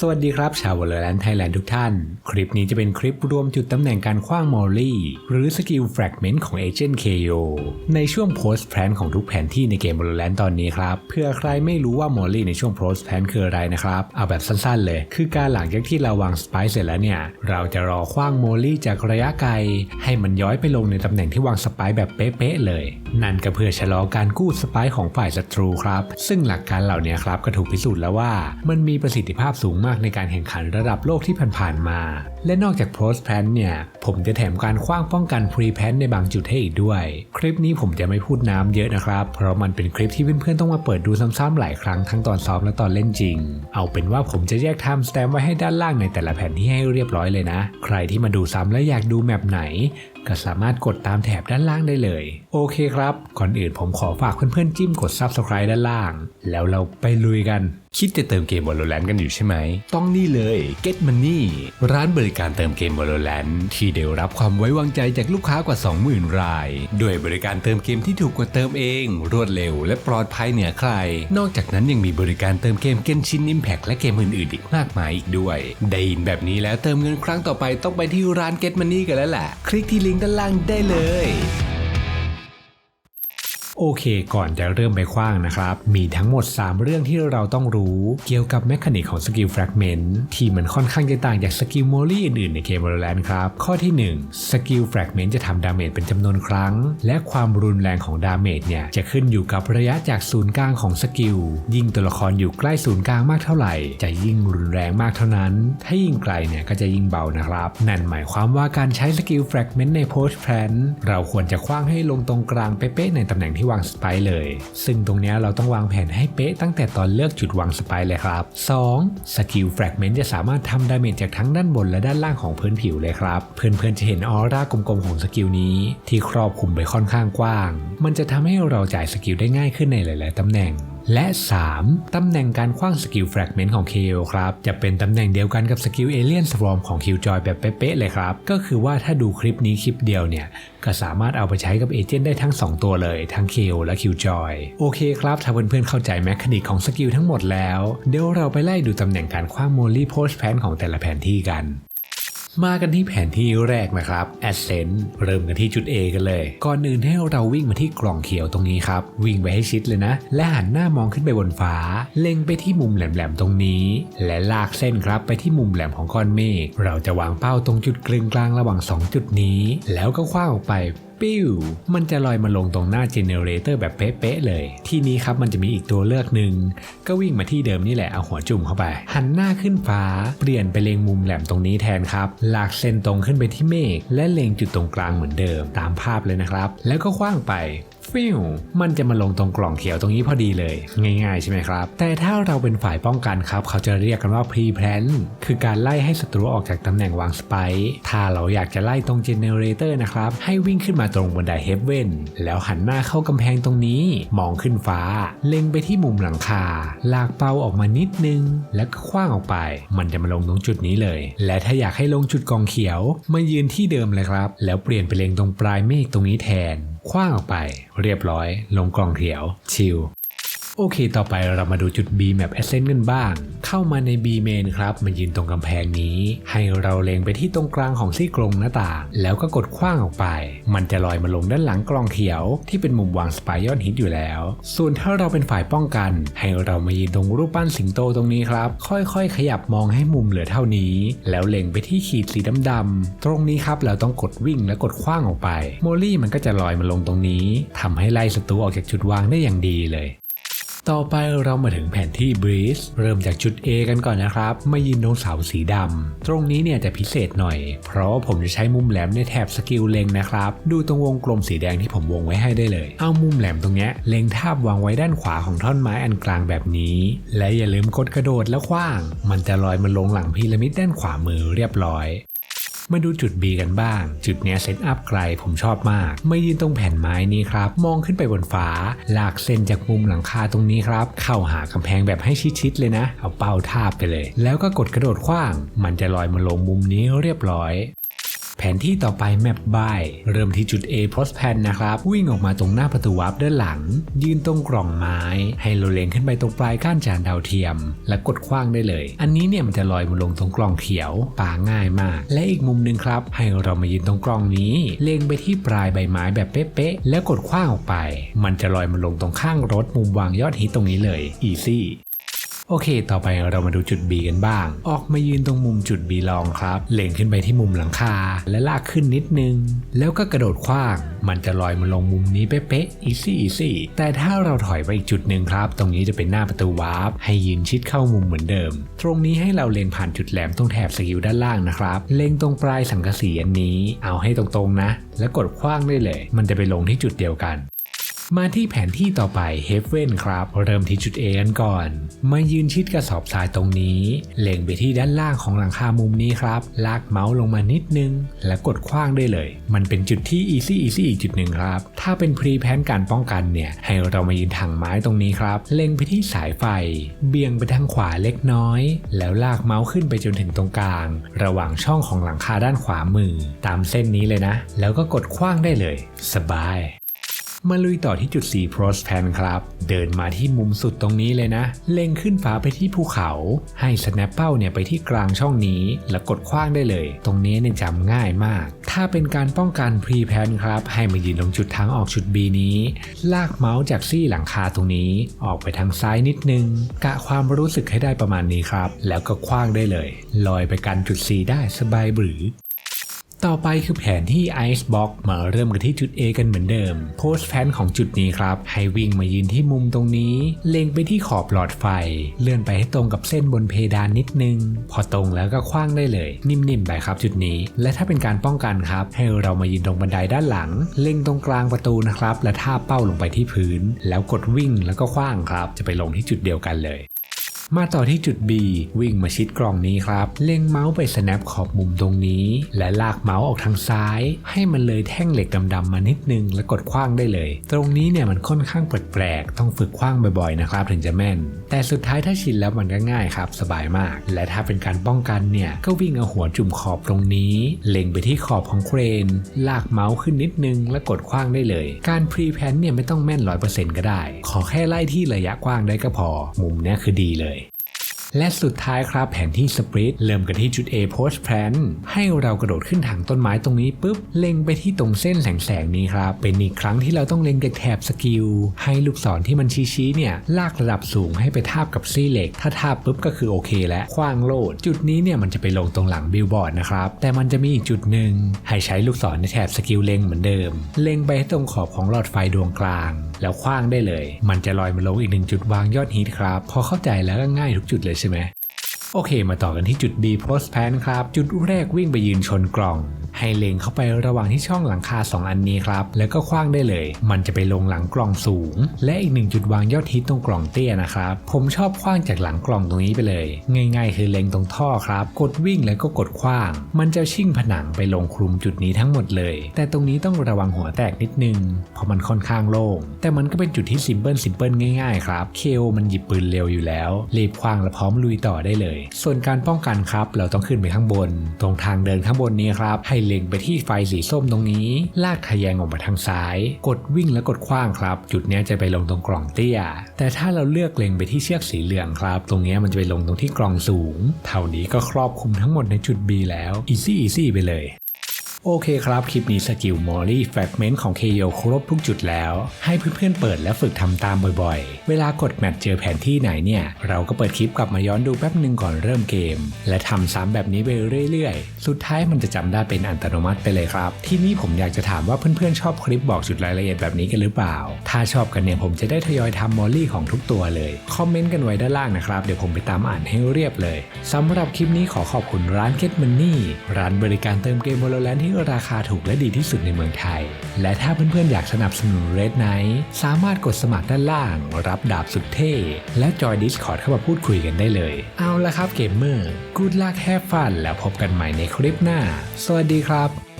สวัสดีครับ ชาววอลเลนไทยแลนด์ทุกท่าน คลิปนี้จะเป็นคลิปรวมจุดตำแหน่งการคว้างมอลลี่ หรือสกิลแฟกเมนต์ของเอเจนต์ KO ในช่วงโพสต์แพลนของทุกแผนที่ในเกม Valorant ตอนนี้ครับ เพื่อใครไม่รู้ว่ามอลลี่ในช่วงโพสต์แพลนคืออะไรนะครับ เอาแบบสั้นๆเลย คือการหลังจากที่เราวางสไปซ์เสร็จแล้วเนี่ย เราจะรอคว้างมอลลี่จากระยะไกล ให้มันย้อยไปลงในตำแหน่งที่วางสไปซ์แบบเป๊ะๆเลย นั่นก็เพื่อชะลอการกู้สไปซ์ของฝ่ายศัตรูครับ ซึ่งหลักการเหล่านี้ครับก็ถูกพิสูจน์แล้วว่ามันมีประสิทธิภาพสูงมากในการแข่งขันระดับโลกที่ผ่านๆมา และนอกจากโพสแพนเนี่ย ผมจะแถมการคว้างป้องกันพรีแพนในบางจุดให้อีกด้วย คลิปนี้ผมจะไม่พูดน้ำเยอะนะครับ เพราะมันเป็นคลิปที่เพื่อนๆต้องมาเปิดดูซ้ำๆหลายครั้งทั้งตอนซ้อมและตอนเล่นจริง เอาเป็นว่าผมจะแยกไทม์สแตมป์ไว้ให้ด้านล่างในแต่ละแผ่นที่ให้เรียบร้อยเลยนะ ใครที่มาดูซ้ำและอยากดูแมปไหน ก็สามารถกดตามแถบด้านล่างได้เลย โอเคครับ ก่อนอื่นผมขอฝากเพื่อนๆจิ้มกด Subscribe ด้านล่าง แล้วเราไปลุยกัน คิดจะเติมเกม Valorant กันอยู่ใช่ไหม ต้องนี่เลย Get Money ร้านบริการเติมเกม Valorant ที่ได้รับความไว้วางใจจากลูกค้ากว่า 20,000 ราย ด้วยบริการเติมเกมที่ถูกกว่าเติมเอง รวดเร็ว และปลอดภัยเหนือใคร นอกจากนั้นยังมีบริการเติมเกม Genshin Impact และเกมอื่นๆอีกมากมายอีกด้วย ได้ยินแบบนี้แล้วเติมเงินครั้งต่อไปต้องไปที่ร้าน Get Money กันแล้วแหละ คลิกที่ลิงก์ด้านล่างได้เลย โอเค ก่อนจะเริ่มไปคว้างนะครับ มีทั้งหมด 3 เรื่องที่เราต้องรู้เกี่ยวกับแมคานิกของสกิลแฟกเมนต์ที่มันค่อนข้างจะต่างจากสกิลโมลี่อื่นๆในเกม Valorant ครับ ข้อที่ 1 สกิลแฟกเมนต์จะทำดาเมจเป็นจำนวนครั้ง และความรุนแรงของดาเมจเนี่ย จะขึ้นอยู่กับระยะจากศูนย์กลางของสกิล ยิ่งตัวละครอยู่ใกล้ศูนย์กลางมากเท่าไหร่ จะยิ่งรุนแรงมากเท่านั้น ถ้ายิ่งไกลเนี่ยก็จะยิ่งเบานะครับ นั่นหมายความว่าการใช้สกิลแฟกเมนต์ในโพสต์แพลนเราควรจะคว้างให้ลงตรงกลางเป๊ะๆในตำแหน่งที่วางสไปเลย ซึ่งตรงนี้เราต้องวางแผนให้เป๊ะตั้งแต่ตอนเลือกจุดวางสไปเลยครับ 2. สกิลแฟกเมนต์จะสามารถทำดาเมจจากทั้งด้านบนและด้านล่างของพื้นผิวเลยครับ เพื่อนๆจะเห็นออร่ากลมๆของสกิลนี้ ที่ครอบคลุมไปค่อนข้างกว้าง มันจะทำให้เราจ่ายสกิลได้ง่ายขึ้นในหลาย ๆตำแหน่ง และ 3. ตำแหน่งการคว้างสกิลแฟกเมนต์ของ KO ครับ จะเป็นตำแหน่งเดียวกันกับสกิลเอเลียนสวอมของ Killjoy แบบเป๊ะๆเลยครับ ก็คือว่าถ้าดูคลิปนี้คลิปเดียวเนี่ย ก็สามารถเอาไปใช้กับเอเจนต์ได้ทั้ง 2 ตัวเลย ทั้ง KO และ Killjoy โอเคครับ ถ้าเพื่อนๆเข้าใจแมคานิกของสกิลทั้งหมดแล้ว เดี๋ยวเราไปไล่ดูตำแหน่งการคว้างโมลี่โพสแพนของแต่ละแผนที่กัน มากันที่แผนที่แรกนะครับ Ascent เริ่มกันที่จุด A กันเลย ก่อนอื่นให้เราวิ่งมาที่กล่องเขียวตรงนี้ครับ วิ่งไปให้ชิดเลยนะ และหันหน้ามองขึ้นไปบนฟ้า เล็งไปที่มุมแหลมๆตรงนี้ และลากเส้นครับไปที่มุมแหลมของก้อนเมฆ เราจะวางเป้าตรงจุดกลางกลางระหว่าง 2 จุดนี้ แล้วก็คว้างออกไป ปิ้วมันจะลอยมาลงตรงหน้าเจเนเรเตอร์แบบเป๊ะๆเลย ที่นี้ครับมันจะมีอีกตัวเลือกหนึ่งก็วิ่งมาที่เดิมนี่แหละเอาหัวจุ่มเข้าไป หันหน้าขึ้นฟ้า เปลี่ยนไปเลงมุมแหลมตรงนี้แทนครับลากเส้นตรงขึ้นไปที่เมฆและเลงจุดตรงกลางเหมือนเดิมตามภาพเลยนะครับ แล้วก็คว้างไป ฟิวมันจะมาลงตรงกล่องเขียวตรงนี้พอดีเลย ง่ายๆใช่ไหมครับ แต่ถ้าเราเป็นฝ่ายป้องกันครับ เขาจะเรียกกันว่า pre plan คือการไล่ให้ศัตรูออกจากตำแหน่งวางสไปร์ถ้าเราอยากจะไล่ตรงเจเนเรเตอร์นะครับ ให้วิ่งขึ้นมาตรงบนไดเฮฟเว่นแล้วหันหน้าเข้ากำแพงตรงนี้ มองขึ้นฟ้า เล็งไปที่มุมหลังคา ลากเป้าออกมานิดนึง แล้วก็คว้างออกไป มันจะมาลงตรงจุดนี้เลย และถ้าอยากให้ลงจุดกองเขียว มายืนที่เดิมเลยครับ แล้วเปลี่ยนไปเล็งตรงปลายเมฆตรงนี้แทน คว้างออกไปเรียบร้อย ลงกล่องเขียว ชิล โอเค ต่อไปเรามาดูจุด B Map Ascent กันบ้าง เข้ามาใน B Main ครับมายืนตรงกำแพงนี้ ให้เราเล็งไปที่ตรงกลางของซี่กรงหน้าต่างแล้วก็กดคว้างออกไป มันจะลอยมาลงด้านหลังกล่องเขียว ที่เป็นมุมวางสปายยอนฮิตอยู่แล้ว ส่วนถ้าเราเป็นฝ่ายป้องกัน ให้เรามายืนตรงรูปปั้นสิงโตตรงนี้ครับ ค่อยๆ ขยับมองให้มุมเหลือเท่านี้ แล้วเล็งไปที่ขีดสีดำๆตรงนี้ครับเราต้องกดวิ่งและกดคว้างออกไป โมลี่มันก็จะลอยมาลงตรงนี้ทำให้ไล่ศัตรูออกจากจุดวางได้อย่างดีเลย ต่อไปเรามาถึงแผนที่ Breeze เริ่มจากจุด A กันก่อนนะครับ มายืนตรงเสาสีดำ ตรงนี้เนี่ยจะพิเศษหน่อย เพราะว่าผมจะใช้มุมแหลมในแถบสกิลเล็งนะครับ ดูตรงวงกลมสีแดงที่ผมวงไว้ให้ได้เลย เอามุมแหลมตรงเนี้ยเล็งทาบวางไว้ด้านขวาของท่อนไม้อันกลางแบบนี้ และอย่าลืมกดกระโดดแล้วคว้าง มันจะลอยมาลงหลังพีระมิดด้านขวามือเรียบร้อย มาดูจุด B กันบ้าง จุดเนี้ยเซตอัพไกลผมชอบมาก ไม่ยืนตรงแผ่นไม้นี้ครับ มองขึ้นไปบนฟ้า ลากเส้นจากมุมหลังคาตรงนี้ครับ เข้าหากำแพงแบบให้ชิดๆเลยนะ เอาเป้าทาบไปเลย แล้วก็กดกระโดดขว้าง มันจะลอยมาลงมุมนี้เรียบร้อย แผนที่ต่อไปแมปบายเริ่มที่จุด A p o s t p a n นะครับ วิ่งออกมาตรงหน้าประตูวาร์ปด้านหลัง ยืนตรงกล่องไม้ ให้เราเล็งขึ้นไปตรงปลายก้านจานดาวเทียม และกดคว้างได้เลย อันนี้เนี่ยมันจะลอยมาลงตรงกล่องเขียวปาง่ายมาก และอีกมุมหนึ่งครับ ให้เรามายืนตรงกล่องนี้ เล็งไปที่ปลายใบไม้แบบเป๊ะๆแล้วกดคว้างออกไป มันจะลอยมาลงตรงข้างรถมุมวางยอดฮิตตรงนี้เลย easy โอเค ต่อไปเรามาดูจุด B กันบ้าง ออกมายืนตรงมุมจุด B ลองครับ เล็งขึ้นไปที่มุมหลังคา และลากขึ้นนิดนึง แล้วก็กระโดดขว้าง มันจะลอยมาลงมุมนี้เป๊ะๆ easy easy แต่ถ้าเราถอยไปอีกจุดหนึ่งครับ ตรงนี้จะเป็นหน้าประตูวาร์ปให้ยืนชิดเข้ามุมเหมือนเดิม ตรงนี้ให้เราเล็งผ่านจุดแหลมตรงแถบสกิลด้านล่างนะครับ เล็งตรงปลายสังกะสีอันนี้ เอาให้ตรงๆนะ แล้วกดขว้างได้เลย มันจะไปลงที่จุดเดียวกัน มาที่แผนที่ต่อไปเฮฟเว่นครับ เริ่มที่จุด A กันก่อน มายืนชิดกระสอบทรายตรงนี้ เล็งไปที่ด้านล่างของหลังคามุมนี้ครับ ลากเมาส์ลงมานิดนึง และกดคว้างได้เลย มันเป็นจุดที่ easy easy อีกจุดหนึ่งครับ ถ้าเป็นพรีแพนการป้องกันเนี่ย ให้เรามายืนถังไม้ตรงนี้ครับ เล็งไปที่สายไฟ เบี่ยงไปทางขวาเล็กน้อย แล้วลากเมาส์ขึ้นไปจนถึงตรงกลาง ระหว่างช่องของหลังคาด้านขวามือ ตามเส้นนี้เลยนะ แล้วก็กดคว้างได้เลย สบาย มาลุยต่อที่จุด4 p r o s p a n ครับ เดินมาที่มุมสุดตรงนี้เลยนะ เล็งขึ้นฟ้าไปที่ภูเขา ให้ snap เป้าเนี่ยไปที่กลางช่องนี้ แล้วกดคว้างได้เลย ตรงนี้เนี่ยจำง่ายมาก ถ้าเป็นการป้องกัน pre pan ครับ ให้มายืนตรงจุดทางออกจุด B นี้ ลากเมาส์จากซี่หลังคาตรงนี้ ออกไปทางซ้ายนิดนึง กะความรู้สึกให้ได้ประมาณนี้ครับ แล้วก็คว้างได้เลย ลอยไปกันจุด C ได้สบายบรือ ต่อไปคือแผนที่ Ice Box มาเริ่มกันที่จุด A กันเหมือนเดิม โพสแพนของจุดนี้ครับ ให้วิ่งมายืนที่มุมตรงนี้ เล็งไปที่ขอบหลอดไฟ เลื่อนไปให้ตรงกับเส้นบนเพดานนิดนึง พอตรงแล้วก็คว้างได้เลย นิ่มๆไปครับจุดนี้ และถ้าเป็นการป้องกันครับ ให้เรามายืนตรงบันไดด้านหลัง เล็งตรงกลางประตูนะครับ และท่าเป้าลงไปที่พื้น แล้วกดวิ่งแล้วก็คว้างครับ จะไปลงที่จุดเดียวกันเลย มาต่อที่จุด B วิ่งมาชิดกล่องนี้ครับ เล็งเมาส์ไป snap ขอบมุมตรงนี้ และลากเมาส์ออกทางซ้าย ให้มันเลยแท่งเหล็กดำๆมานิดนึง แล้วกดคว้างได้เลย ตรงนี้เนี่ยมันค่อนข้างแปลกๆต้องฝึกคว้างบ่อยๆนะครับถึงจะแม่น แต่สุดท้ายถ้าชินแล้วมันก็ง่ายครับสบายมาก และถ้าเป็นการป้องกันเนี่ยก็วิ่งเอาหัวจุ่มขอบตรงนี้ เล็งไปที่ขอบของเครน ลากเมาส์ขึ้นนิดนึง แล้วกดคว้างได้เลย การพรีแพนเนี่ยไม่ต้องแม่น100%ก็ได้ ขอแค่ไล่ที่ระยะกว้างได้ก็พอ มุมเนี้ยคือดีเลย และสุดท้ายครับแผนที่สปริตเริ่มกันที่จุด A post plan ให้เรากระโดดขึ้นถังต้นไม้ตรงนี้ปุ๊บ เล็งไปที่ตรงเส้นแสงๆนี้ครับ เป็นอีกครั้งที่เราต้องเล็งจากแถบสกิล ให้ลูกศรที่มันชี้ๆเนี่ย ลากระดับสูงให้ไปทาบกับซี่เหล็ก ถ้าทาบปุ๊บก็คือโอเคแล้วคว้างโลด จุดนี้เนี่ยมันจะไปลงตรงหลังบิลบอร์ดนะครับ แต่มันจะมีอีกจุดหนึ่งให้ใช้ลูกศรในแถบสกิลเล็งเหมือนเดิม เล็งไปให้ตรงขอบของหลอดไฟดวงกลางแล้วคว้างได้เลย มันจะลอยมาลงอีกหนึ่งจุดวางยอดฮิตครับ พอเข้าใจแล้วก็ง่ายทุกจุดเลยใช่ไหม โอเค มาต่อกันที่จุด B post pan ครับ จุดแรกวิ่งไปยืนชนกล่อง ให้เล็งเข้าไประหว่างที่ช่องหลังคา 2 อันนี้ครับ แล้วก็คว้างได้เลย มันจะไปลงหลังกล่องสูง และอีกหนึ่งจุดวางยอดฮิตตรงกล่องเตี้ยนะครับ ผมชอบคว้างจากหลังกล่องตรงนี้ไปเลย ง่าย ๆ คือเล็งตรงท่อครับ กดวิ่งแล้วก็กดคว้าง มันจะชิ่งผนังไปลงคลุมจุดนี้ทั้งหมดเลย แต่ตรงนี้ต้องระวังหัวแตกนิดนึง เพราะมันค่อนข้างโล่ง แต่มันก็เป็นจุดที่ซิมเพิลซิมเพิลง่ายๆครับ เคลมันหยิบปืนเร็วอยู่แล้ว รีบคว้างและพร้อมลุยต่อได้เลยส่วนการป้องกันครับ เราต้องขึ้นไปข้างบน ตรงทางเดินข้างบนนี้ครับ ให้เล็งไปที่ไฟสีส้มตรงนี้ ลากทะแยงออกมาทางซ้าย กดวิ่งและกดคว้างครับ จุดนี้จะไปลงตรงกล่องเตี้ย แต่ถ้าเราเลือกเล็งไปที่เชือกสีเหลืองครับ ตรงนี้มันจะไปลงตรงที่กล่องสูง เท่านี้ก็ครอบคลุมทั้งหมดในจุด B แล้ว easy easy ไปเลย โอเคครับ คลิปนี้สกิลมอลลี่แฟกเมนต์ของ KO ครบทุกจุดแล้ว ให้เพื่อนๆเปิดและฝึกทำตามบ่อยๆ เวลากดแมตช์เจอแผนที่ไหนเนี่ย เราก็เปิดคลิปกลับมาย้อนดูแป๊บหนึ่งก่อนเริ่มเกม และทำซ้ำแบบนี้ไปเรื่อยๆ สุดท้ายมันจะจำได้เป็นอัตโนมัติไปเลยครับ ที่นี้ผมอยากจะถามว่าเพื่อนๆชอบคลิปบอกจุดรายละเอียดแบบนี้กันหรือเปล่า ถ้าชอบกันเนี่ยผมจะได้ทยอยทำมอลลี่ของทุกตัวเลย คอมเมนต์กันไว้ด้านล่างนะครับ เดี๋ยวผมไปตามอ่านให้เรียบเลยสำหรับคลิปนี้ขอขอบคุณร้าน Get Money ร้านบริการเติมเกม Valorant ที่ราคาถูกและดีที่สุดในเมืองไทย และถ้าเพื่อนๆอยากสนับสนุน Red Knight สามารถกดสมัครด้านล่าง รับดาบสุดเท่ และจอย Discord เข้ามาพูดคุยกันได้เลย เอาละครับเกมเมอร์กูดลักแฮฟฟันแล้วพบกันใหม่ในคลิปหน้า สวัสดีครับ